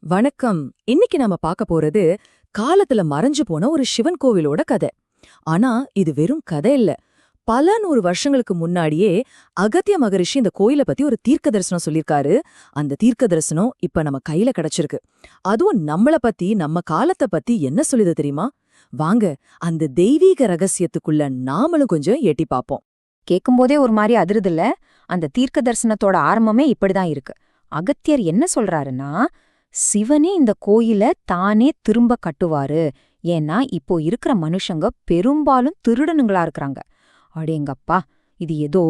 வணக்கம். இன்னைக்கு நாம பார்க்க போறது காலத்துல மறைஞ்சு போன ஒரு சிவன் கோவிலோட கதை. ஆனா இது வெறும் கதை இல்ல. பல நூறு வருஷங்களுக்கு முன்னாடியே அகத்திய மகரிஷி இந்த கோயிலை பத்தி ஒரு தீர்க்க தரிசனம் சொல்லியிருக்காரு. அந்த தீர்க்க தரிசனம் இப்ப நம்ம கையில கிடைச்சிருக்கு. அதுவும் நம்மள பத்தி நம்ம காலத்தை பத்தி என்ன சொல்லுது தெரியுமா? வாங்க அந்த தெய்வீக ரகசியத்துக்குள்ள நாமளும் கொஞ்சம் எட்டி பார்ப்போம். கேட்கும்போதே ஒரு மாதிரி அதிருதில்ல? அந்த தீர்க்க தரிசனத்தோட ஆரம்பமே இப்படிதான் இருக்கு. அகத்தியர் என்ன சொல்றாருன்னா சிவனே இந்த கோயில தானே திரும்ப கட்டுவாரு. ஏன்னா இப்போ இருக்கிற மனுஷங்க பெரும்பாலும் திருடனுங்களா இருக்கிறாங்க. அடேங்கப்பா இது ஏதோ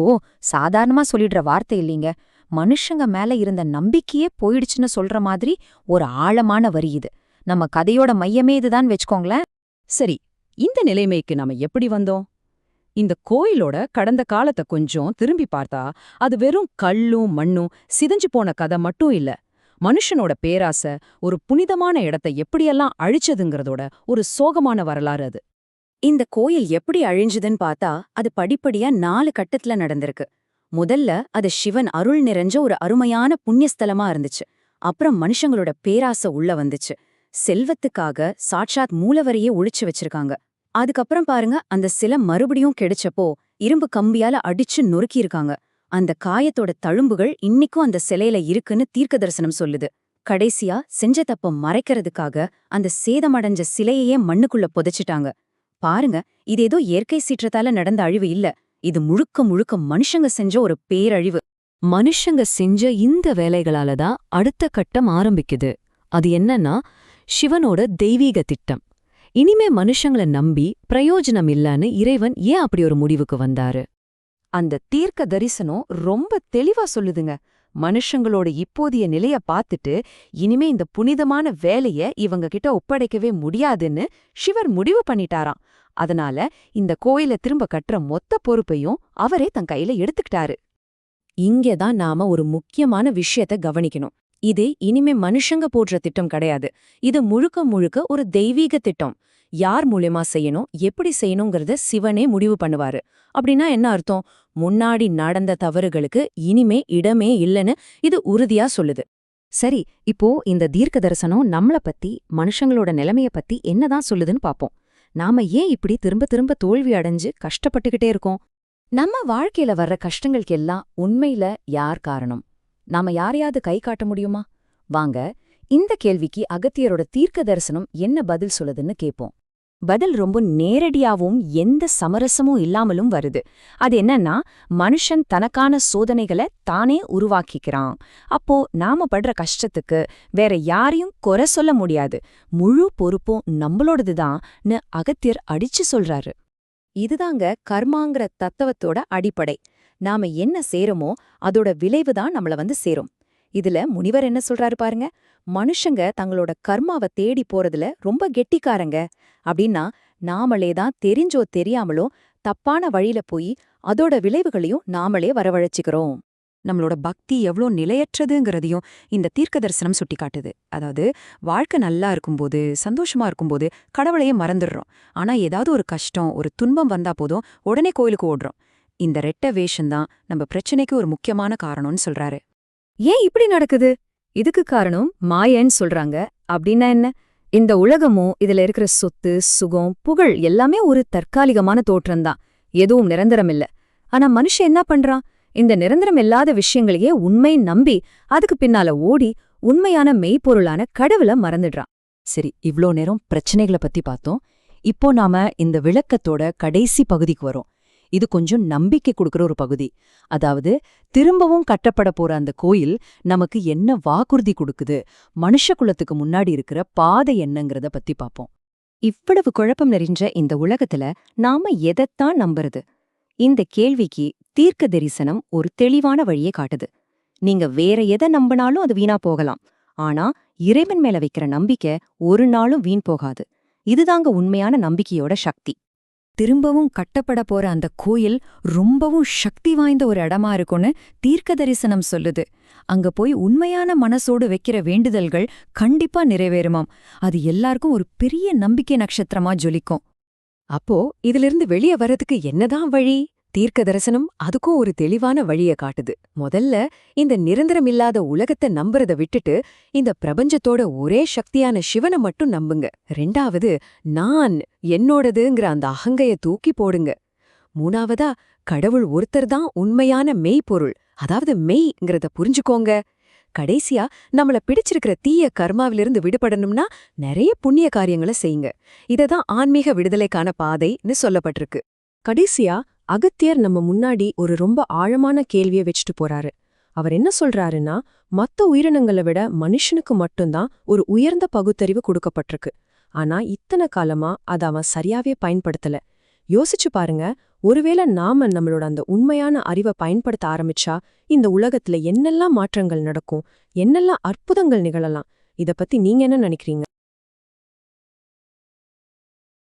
சாதாரணமா சொல்லிடுற வார்த்தை இல்லைங்க. மனுஷங்க மேல இருந்த நம்பிக்கையே போயிடுச்சுன்னு சொல்ற மாதிரி ஒரு ஆழமான வரி இது. நம்ம கதையோட மையமே இதுதான் வச்சுக்கோங்களேன். சரி இந்த நிலைமைக்கு நாம எப்படி வந்தோம்? இந்த கோயிலோட கடந்த காலத்தை கொஞ்சம் திரும்பி பார்த்தா அது வெறும் கல்லும் மண்ணும் சிதைஞ்சு போன கதை மட்டும் இல்ல. மனுஷனோட பேராசை ஒரு புனிதமான இடத்தை எப்படியெல்லாம் அழிச்சதுங்கிறதோட ஒரு சோகமான வரலாறு அது. இந்த கோயில் எப்படி அழிஞ்சுதுன்னு பார்த்தா அது படிப்படியா நாலு கட்டத்துல நடந்திருக்கு. முதல்ல அது சிவன் அருள் நிறைஞ்ச ஒரு அருமையான புண்ணியஸ்தலமா இருந்துச்சு. அப்புறம் மனுஷங்களோட பேராசை உள்ள வந்துச்சு. செல்வத்துக்காக சாட்சாத் மூலவரையே ஒழிச்சு வச்சிருக்காங்க. அதுக்கப்புறம் பாருங்க அந்த சிலை மறுபடியும் கிடைச்சப்போ இரும்பு கம்பியால அடிச்சு நொறுக்கியிருக்காங்க. அந்த காயத்தோட தழும்புகள் இன்னிக்கும் அந்த சிலையில இருக்குன்னு தீர்க்க தரிசனம் சொல்லுது. கடைசியா செஞ்ச தப்ப மறைக்கிறதுக்காக அந்த சேதமடைஞ்ச சிலையையே மண்ணுக்குள்ள புதைச்சிட்டாங்க. பாருங்க இது ஏதோ இயற்கை சீற்றத்தால நடந்த அழிவு இல்ல. இது முழுக்க முழுக்க மனுஷங்க செஞ்ச ஒரு பேரழிவு. மனுஷங்க செஞ்ச இந்த வேலைகளால தான் அடுத்த கட்டம் ஆரம்பிக்குது. அது என்னன்னா சிவனோட தெய்வீக திட்டம். இனிமே மனுஷங்கள நம்பி பிரயோஜனம் இல்லன்னு இறைவன் ஏன் அப்படி ஒரு முடிவுக்கு வந்தாரு? அந்த தீர்க்க தரிசனம் ரொம்ப தெளிவா சொல்லுதுங்க. மனுஷங்களோட இப்போதைய நிலைய பார்த்துட்டு இனிமே இந்த புனிதமான வேலைய இவங்க கிட்ட ஒப்படைக்கவே முடியாதுன்னு சிவர் முடிவு பண்ணிட்டாராம். அதனால இந்த கோயில திரும்ப கட்டுற மொத்த பொறுப்பையும் அவரே தன் கையில எடுத்துக்கிட்டாரு. இங்கதான் நாம ஒரு முக்கியமான விஷயத்த கவனிக்கணும். இது இனிமே மனுஷங்க போடுற திட்டம் கிடையாது. இது முழுக்க முழுக்க ஒரு தெய்வீக திட்டம். யார் மூலியமா செய்யணும் எப்படி செய்யணுங்கிறத சிவனே முடிவு பண்ணுவாரு. அப்படின்னா என்ன அர்த்தம்? முன்னாடி நடந்த தவறுகளுக்கு இனிமே இடமே இல்லைன்னு இது உறுதியா சொல்லுது. சரி இப்போ இந்த தீர்க்க தரிசனம் நம்மள பத்தி மனுஷங்களோட நிலைமைய பத்தி என்னதான் சொல்லுதுன்னு பாப்போம். நாம ஏன் இப்படி திரும்ப திரும்ப தோல்வி அடைஞ்சு கஷ்டப்பட்டுக்கிட்டே இருக்கோம்? நம்ம வாழ்க்கையில வர்ற கஷ்டங்களுக்கு எல்லாம் உண்மையில யார் காரணம்? நாம யாரையாவது கை காட்ட முடியுமா? வாங்க இந்த கேள்விக்கு அகத்தியரோட தீர்க்க தரிசனம் என்ன பதில் சொல்லுதுன்னு கேட்போம் பதில் ரொம்ப நேரடியாவும் எந்த சமரசமும் இல்லாமலும் வருது. அது என்னன்னா மனுஷன் தனக்கான சோதனைகளை தானே உருவாக்கிக்கிறான். அப்போ நாம படுற கஷ்டத்துக்கு வேற யாரையும் குறை சொல்ல முடியாது. முழு பொறுப்பும் நம்மளோடதுதான்னு அகத்தியர் அடிச்சு சொல்றாரு. இதுதாங்க கர்மாங்கிற தத்துவத்தோட அடிப்படை. நாம என்ன சேருமோ அதோட விளைவு தான் நம்மள வந்து சேரும். இதுல முனிவர் என்ன சொல்றாரு பாருங்க மனுஷங்க தங்களோட கர்மாவை தேடி போறதுல ரொம்ப கெட்டிக்காரங்க. அப்படின்னா நாமளே தான் தெரிஞ்சோ தெரியாமலோ தப்பான வழியில போய் அதோட விளைவுகளையும் நாமளே வரவழைச்சுக்கிறோம். நம்மளோட பக்தி எவ்ளோ நிலையற்றதுங்கிறதையும் இந்த தீர்க்க தரிசனம் சுட்டிக்காட்டுது. அதாவது வாழ்க்கை நல்லா இருக்கும்போது சந்தோஷமா இருக்கும்போது கடவுளையே மறந்துடுறோம். ஆனா ஏதாவது ஒரு கஷ்டம் ஒரு துன்பம் வந்தா போதும் உடனே கோயிலுக்கு ஓடுறோம். இந்த ரெட்ட வேஷம்தான் நம்ம பிரச்சனைக்கு ஒரு முக்கியமான காரணம்னு சொல்றாரு. ஏன் இப்படி நடக்குது? இதுக்கு காரணம் மாயன்னு சொல்றாங்க. அப்படின்னா என்ன? இந்த உலகமும் இதுல இருக்கிற சொத்து சுகம் புகழ் எல்லாமே ஒரு தற்காலிகமான தோற்றம்தான் எதுவும் நிரந்தரம் இல்ல. ஆனா மனுஷன் என்ன பண்றான்? இந்த நிரந்தரம் இல்லாத விஷயங்களையே உண்மை நம்பி அதுக்கு பின்னால ஓடி உண்மையான மெய்ப்பொருளான கடவுள மறந்துடுறான். சரி இவ்ளோ நேரம் பிரச்சனைகளை பத்தி பார்த்தோம். இப்போ நாம இந்த விளக்கத்தோட கடைசி பகுதிக்கு வரோம். இது கொஞ்சம் நம்பிக்கை கொடுக்குற ஒரு பகுதி. அதாவது திரும்பவும் கட்டப்பட போற அந்த கோயில் நமக்கு என்ன வாக்குறுதி கொடுக்குது? மனுஷ குலத்துக்கு முன்னாடி இருக்கிற பாதை என்னங்கிறத பத்தி பாப்போம். இவ்வளவு குழப்பம் நிறைஞ்ச இந்த உலகத்துல நாம எதைத்தான் நம்புறது? இந்த கேள்விக்கு தீர்க்க தரிசனம் ஒரு தெளிவான வழியை காட்டுது. நீங்க வேற எதை நம்பினாலும் அது வீணா போகலாம். ஆனா இறைவன் மேல வைக்கிற நம்பிக்கை ஒரு நாளும் வீண் போகாது. இதுதாங்க உண்மையான நம்பிக்கையோட சக்தி. திரும்பவும் கட்டப்பட போற அந்த கோயில் ரொம்பவும் சக்தி வாய்ந்த ஒரு இடமா இருக்கும்னு தீர்க்க தரிசனம் சொல்லுது. அங்க போய் உண்மையான மனசோடு வைக்கிற வேண்டுதல்கள் கண்டிப்பா நிறைவேறுமாம். அது எல்லாருக்கும் ஒரு பெரிய நம்பிக்கை நட்சத்திரமா ஜொலிக்கும். அப்போ இதிலிருந்து வெளியே வரதுக்கு என்னதான் வழி? தீர்க்க தரிசனம் அதுக்கும் ஒரு தெளிவான வழிய காட்டுது. முதல்ல இந்த நிரந்தரமில்லாத உலகத்தை நம்புறத விட்டுட்டு இந்த பிரபஞ்சத்தோட ஒரே சக்தியான சிவனை மட்டும் நம்புங்க. ரெண்டாவது நான் என்னோடதுங்கிற அந்த அகங்கைய தூக்கி போடுங்க. மூணாவதா கடவுள் ஒருத்தர் தான் உண்மையான மெய்ப்பொருள். அதாவது மெய்ங்கிறத புரிஞ்சுக்கோங்க. கடைசியா நம்மள பிடிச்சிருக்கிற தீய கர்மாவிலிருந்து விடுபடணும்னா நிறைய புண்ணிய காரியங்களை செய்யுங்க. இததான் ஆன்மீக விடுதலைக்கான பாதைன்னு சொல்லப்பட்டிருக்கு. கடைசியா அகத்தியர் நம்ம முன்னாடி ஒரு ரொம்ப ஆழமான கேள்வியை வச்சுட்டு போறாரு. அவர் என்ன சொல்றாருன்னா மத்த உயிரினங்களை விட மனுஷனுக்கு மட்டும்தான் ஒரு உயர்ந்த பகுத்தறிவு கொடுக்கப்பட்டிருக்கு. ஆனா இத்தனை காலமா அத அவன் சரியாவே பயன்படுத்தல. யோசிச்சு பாருங்க ஒருவேளை நாம நம்மளோட அந்த உண்மையான அறிவை பயன்படுத்த ஆரம்பிச்சா இந்த உலகத்துல என்னெல்லாம் மாற்றங்கள் நடக்கும் என்னெல்லாம் அற்புதங்கள் நிகழலாம் இத பத்தி நீங்க என்ன நினைக்கிறீங்க?